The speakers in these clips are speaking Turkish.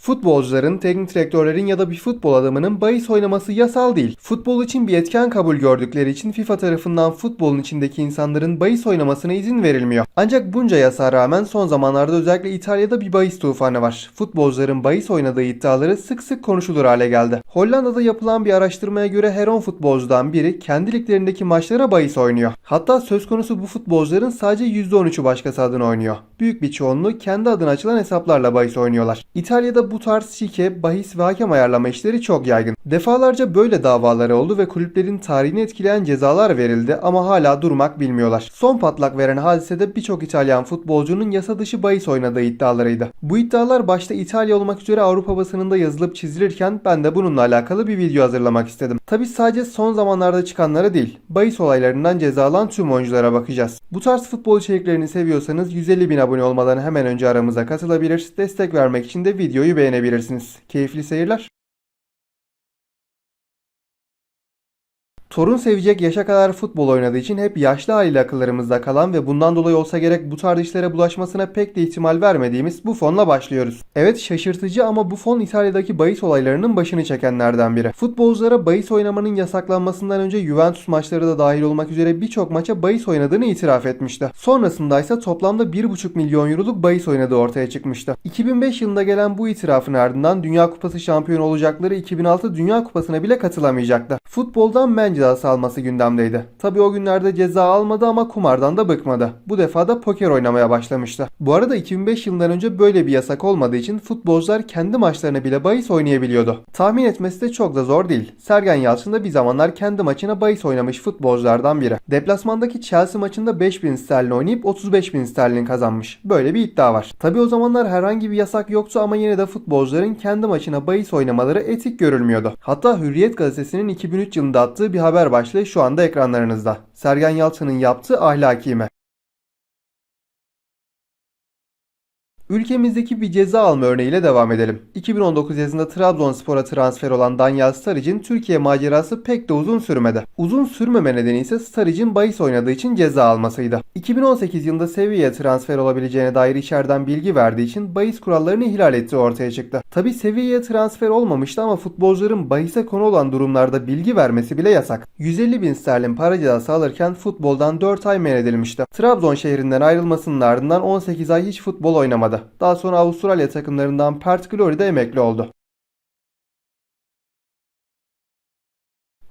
Futbolcuların, teknik direktörlerin ya da bir futbol adamının bahis oynaması yasal değil. Futbol için bir etken kabul gördükleri için FIFA tarafından futbolun içindeki insanların bahis oynamasına izin verilmiyor. Ancak bunca yasağa rağmen son zamanlarda özellikle İtalya'da bir bahis tufanı var. Futbolcuların bahis oynadığı iddiaları sık sık konuşulur hale geldi. Hollanda'da yapılan bir araştırmaya göre her 10 futbolcudan biri kendi liglerindeki maçlara bahis oynuyor. Hatta söz konusu bu futbolcuların sadece %13'ü başkası adına oynuyor. Büyük bir çoğunluğu kendi adına açılan hesaplarla bahis oynuyorlar. İtalya'da bu tarz şike, bahis ve hakem ayarlama işleri çok yaygın. Defalarca böyle davaları oldu ve kulüplerin tarihini etkileyen cezalar verildi ama hala durmak bilmiyorlar. Son patlak veren hadisede birçok İtalyan futbolcunun yasa dışı bahis oynadığı iddialarıydı. Bu iddialar başta İtalya olmak üzere Avrupa basınında yazılıp çizilirken ben de bununla alakalı bir video hazırlamak istedim. Tabi sadece son zamanlarda çıkanlara değil, bahis olaylarından ceza alan tüm oyunculara bakacağız. Bu tarz futbol içeriklerini seviyorsanız 150 bin abone olmadan hemen önce aramıza katılabilir, destek vermek için de videoyu beğenebilirsiniz. Keyifli seyirler. Torun sevecek yaşa kadar futbol oynadığı için hep yaşlı haliyle akıllarımızda kalan ve bundan dolayı olsa gerek bu tarz işlere bulaşmasına pek de ihtimal vermediğimiz Buffon'la başlıyoruz. Evet şaşırtıcı ama Buffon İtalya'daki bahis olaylarının başını çekenlerden biri. Futbolculara bahis oynamanın yasaklanmasından önce Juventus maçları da dahil olmak üzere birçok maça bahis oynadığını itiraf etmişti. Sonrasında ise toplamda 1,5 milyon euroluk bahis oynadığı ortaya çıkmıştı. 2005 yılında gelen bu itirafın ardından Dünya Kupası şampiyonu olacakları 2006 Dünya Kupası'na bile katılamayacaktı. Futboldan men cezası alması gündemdeydi. Tabi o günlerde ceza almadı ama kumardan da bıkmadı. Bu defa da poker oynamaya başlamıştı. Bu arada 2005 yılından önce böyle bir yasak olmadığı için futbolcular kendi maçlarına bile bahis oynayabiliyordu. Tahmin etmesi de çok da zor değil. Sergen Yalçın da bir zamanlar kendi maçına bahis oynamış futbolculardan biri. Deplasmandaki Chelsea maçında 5000 sterlin oynayıp 35.000 sterlin kazanmış. Böyle bir iddia var. Tabi o zamanlar herhangi bir yasak yoktu ama yine de futbolcuların kendi maçına bahis oynamaları etik görülmüyordu. Hatta Hürriyet gazetesinin 2003 yılında attığı bir haber başlığı şu anda ekranlarınızda. Sergen Yalçın'ın yaptığı ahlaki mi? Ülkemizdeki bir ceza alma örneğiyle devam edelim. 2019 yazında Trabzonspor'a transfer olan Daniel Staric'in Türkiye macerası pek de uzun sürmedi. Uzun sürmeme nedeni ise Staric'in bahis oynadığı için ceza almasıydı. 2018 yılında Sevilla'ya transfer olabileceğine dair içeriden bilgi verdiği için bahis kurallarını ihlal ettiği ortaya çıktı. Tabi Sevilla'ya transfer olmamıştı ama futbolcuların bahise konu olan durumlarda bilgi vermesi bile yasak. 150 bin sterlin para cezası alırken futboldan 4 ay men edilmişti. Trabzon şehrinden ayrılmasının ardından 18 ay hiç futbol oynamadı. Daha sonra Avustralya takımlarından Perth Glory'de emekli oldu.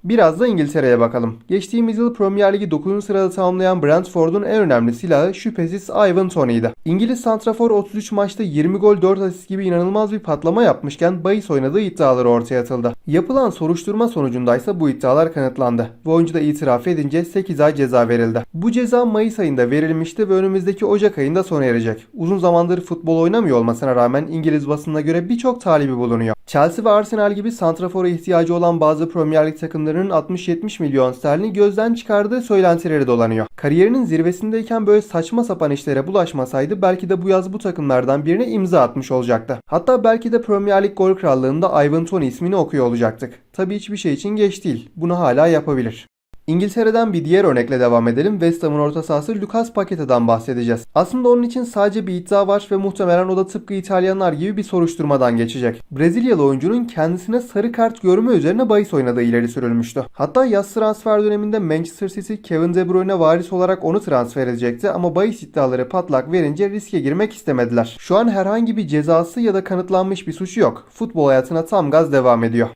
Biraz da İngiltere'ye bakalım. Geçtiğimiz yıl Premier Ligi 9. sırada tamamlayan Brentford'un en önemli silahı şüphesiz Ivan Toney'di. İngiliz santrafor 33 maçta 20 gol 4 asist gibi inanılmaz bir patlama yapmışken bahis oynadığı iddiaları ortaya atıldı. Yapılan soruşturma sonucundaysa bu iddialar kanıtlandı. Ve oyuncu da itiraf edince 8 ay ceza verildi. Bu ceza Mayıs ayında verilmişti ve önümüzdeki Ocak ayında sona erecek. Uzun zamandır futbol oynamıyor olmasına rağmen İngiliz basınına göre birçok talibi bulunuyor. Chelsea ve Arsenal gibi santrafora ihtiyacı olan bazı Premier Lig takımlarının 60-70 milyon sterlini gözden çıkardığı söylentileri dolanıyor. Kariyerinin zirvesindeyken böyle saçma sapan işlere bulaşmasaydı belki de bu yaz bu takımlardan birine imza atmış olacaktı. Hatta belki de Premier Lig gol krallığında Ivan Toney ismini okuyor olacaktık. Tabii hiçbir şey için geç değil. Bunu hala yapabilir. İngiltere'den bir diğer örnekle devam edelim. West Ham'ın orta sahası Lucas Paqueta'dan bahsedeceğiz. Aslında onun için sadece bir iddia var ve muhtemelen o da tıpkı İtalyanlar gibi bir soruşturmadan geçecek. Brezilyalı oyuncunun kendisine sarı kart görme üzerine bahis oynadığı ileri sürülmüştü. Hatta yaz transfer döneminde Manchester City Kevin De Bruyne varis olarak onu transfer edecekti ama bahis iddiaları patlak verince riske girmek istemediler. Şu an herhangi bir cezası ya da kanıtlanmış bir suçu yok. Futbol hayatına tam gaz devam ediyor.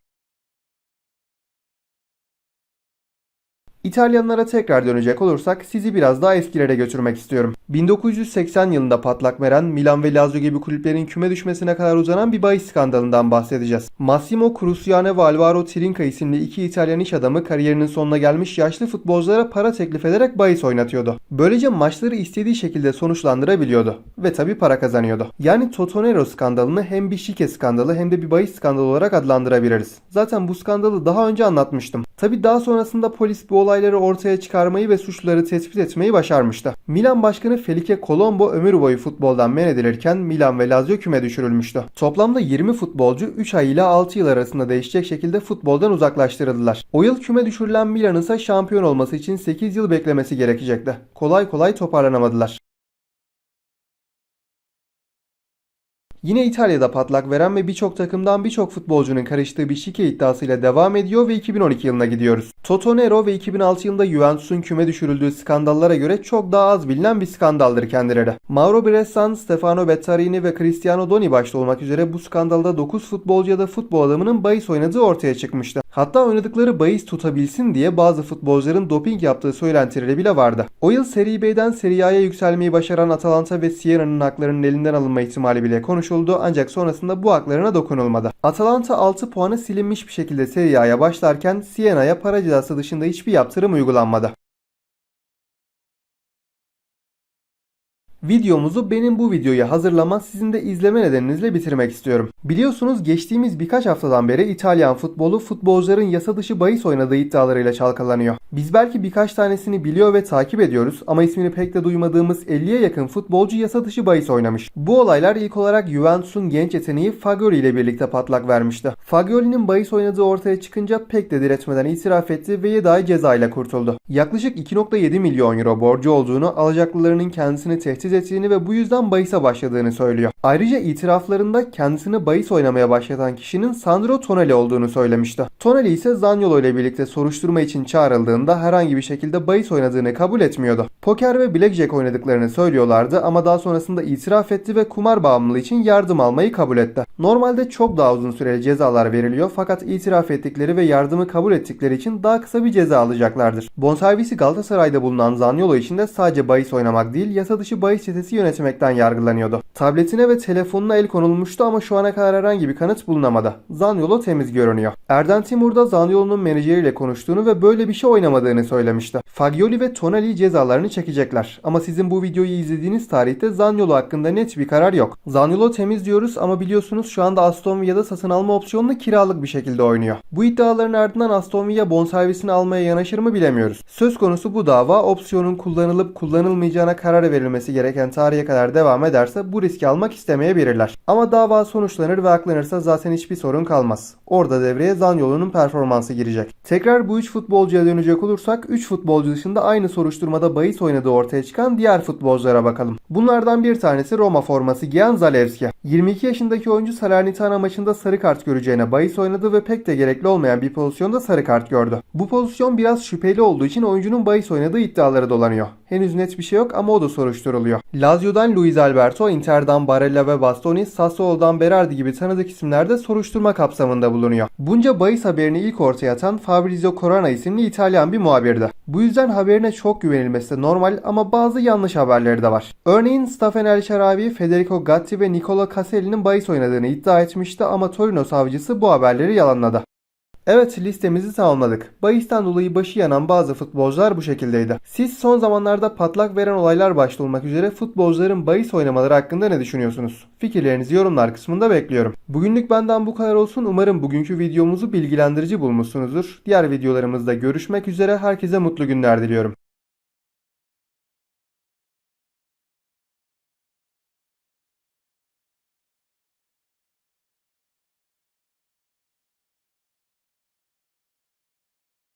İtalyanlara tekrar dönecek olursak sizi biraz daha eskilere götürmek istiyorum. 1980 yılında patlak veren Milan ve Lazio gibi kulüplerin küme düşmesine kadar uzanan bir bahis skandalından bahsedeceğiz. Massimo Cruciane ve Alvaro Trinca isimli iki İtalyan iş adamı kariyerinin sonuna gelmiş yaşlı futbolculara para teklif ederek bahis oynatıyordu. Böylece maçları istediği şekilde sonuçlandırabiliyordu. Ve tabi para kazanıyordu. Yani Totonero skandalını hem bir şike skandalı hem de bir bahis skandalı olarak adlandırabiliriz. Zaten bu skandalı daha önce anlatmıştım. Tabi daha sonrasında polis bu olayları ortaya çıkarmayı ve suçluları tespit etmeyi başarmıştı. Milan Başkanı Felice Colombo ömür boyu futboldan men edilirken Milan ve Lazio küme düşürülmüştü. Toplamda 20 futbolcu 3 ay ile 6 yıl arasında değişecek şekilde futboldan uzaklaştırıldılar. O yıl küme düşürülen Milan'ın ise şampiyon olması için 8 yıl beklemesi gerekecekti. Kolay kolay toparlanamadılar. Yine İtalya'da patlak veren ve birçok takımdan birçok futbolcunun karıştığı bir şike iddiasıyla devam ediyor ve 2012 yılına gidiyoruz. Toto Nero ve 2006 yılında Juventus'un küme düşürüldüğü skandallara göre çok daha az bilinen bir skandaldır kendileri. Mauro Bressan, Stefano Bettarini ve Cristiano Doni başta olmak üzere bu skandalda 9 futbolcu ya da futbol adamının bahis oynadığı ortaya çıkmıştı. Hatta oynadıkları bahis tutabilsin diye bazı futbolcuların doping yaptığı söylentileri bile vardı. O yıl Serie B'den Serie A'ya yükselmeyi başaran Atalanta ve Siena'nın haklarının elinden alınma ihtimali bile konuşuldu ancak sonrasında bu haklarına dokunulmadı. Atalanta 6 puanı silinmiş bir şekilde Serie A'ya başlarken Siena'ya para cezası dışında hiçbir yaptırım uygulanmadı. Videomuzu benim bu videoyu hazırlama sizin de izleme nedeninizle bitirmek istiyorum. Biliyorsunuz geçtiğimiz birkaç haftadan beri İtalyan futbolu futbolcuların yasa dışı bahis oynadığı iddialarıyla çalkalanıyor. Biz belki birkaç tanesini biliyor ve takip ediyoruz ama ismini pek de duymadığımız 50'ye yakın futbolcu yasa dışı bahis oynamış. Bu olaylar ilk olarak Juventus'un genç yeteneği Fagioli ile birlikte patlak vermişti. Fagioli'nin bahis oynadığı ortaya çıkınca pek de diretmeden itiraf etti ve 7 ay ceza ile kurtuldu. Yaklaşık 2.7 milyon euro borcu olduğunu, alacaklılarının kendisini tehdit ettiğini ve bu yüzden bahise başladığını söylüyor. Ayrıca itiraflarında kendisini bahis oynamaya başlatan kişinin Sandro Tonali olduğunu söylemişti. Tonali ise Zaniolo ile birlikte soruşturma için çağrıldığında herhangi bir şekilde bahis oynadığını kabul etmiyordu. Poker ve blackjack oynadıklarını söylüyorlardı ama daha sonrasında itiraf etti ve kumar bağımlılığı için yardım almayı kabul etti. Normalde çok daha uzun süreli cezalar veriliyor fakat itiraf ettikleri ve yardımı kabul ettikleri için daha kısa bir ceza alacaklardır. Bonservisi Galatasaray'da bulunan Zaniolo için de sadece bahis oynamak değil yasa dışı bahis çetesi yönetmekten yargılanıyordu. Tabletine ve telefonuna el konulmuştu ama şu ana kadar herhangi bir kanıt bulunamadı. Zaniolo temiz görünüyor. Erden Timur da Zaniolo'nun menajeriyle konuştuğunu ve böyle bir şey oynamadığını söylemişti. Fagioli ve Tonali cezalarını çekecekler. Ama sizin bu videoyu izlediğiniz tarihte Zaniolo hakkında net bir karar yok. Zaniolo temiz diyoruz ama biliyorsunuz şu anda Aston Villa'da satın alma opsiyonunu kiralık bir şekilde oynuyor. Bu iddiaların ardından Aston Villa bonservisini almaya yanaşır mı bilemiyoruz. Söz konusu bu dava opsiyonun kullanılıp kullanılmayacağına karar verilmesi gereken tarihe kadar devam ederse bu riski almak istemeyebilirler. Ama dava sonuçlanır ve aklanırsa zaten hiçbir sorun kalmaz. Orada devreye Zaniolo'nun performansı girecek. Tekrar bu 3 futbolcuya dönecek olursak 3 futbolcu dışında aynı soruşturmada bahis oynadığı ortaya çıkan diğer futbolculara bakalım. Bunlardan bir tanesi Roma forması giyen Zalewski. 22 yaşındaki oyuncu Salernitana maçında sarı kart göreceğine bahis oynadı ve pek de gerekli olmayan bir pozisyonda sarı kart gördü. Bu pozisyon biraz şüpheli olduğu için oyuncunun bahis oynadığı iddiaları dolanıyor. Henüz net bir şey yok ama o da soruşturuluyor. Lazio'dan Luis Alberto, Inter'dan Barella ve Bastoni, Sassuolo'dan Berardi gibi tanıdık isimler de soruşturma kapsamında bulunuyor. Bunca bahis haberini ilk ortaya atan Fabrizio Corona isimli İtalyan bir muhabirdi. Bu yüzden haberine çok güvenilmesi de normal ama bazı yanlış haberleri de var. Örneğin Stafen El Şarabi, Federico Gatti ve Nicola Caselli'nin bahis oynadığını iddia etmişti ama Torino savcısı bu haberleri yalanladı. Evet listemizi tamamladık. Bahisten dolayı başı yanan bazı futbolcular bu şekildeydi. Siz son zamanlarda patlak veren olaylar başta olmak üzere futbolcuların bahis oynamaları hakkında ne düşünüyorsunuz? Fikirlerinizi yorumlar kısmında bekliyorum. Bugünlük benden bu kadar olsun. Umarım bugünkü videomuzu bilgilendirici bulmuşsunuzdur. Diğer videolarımızda görüşmek üzere. Herkese mutlu günler diliyorum.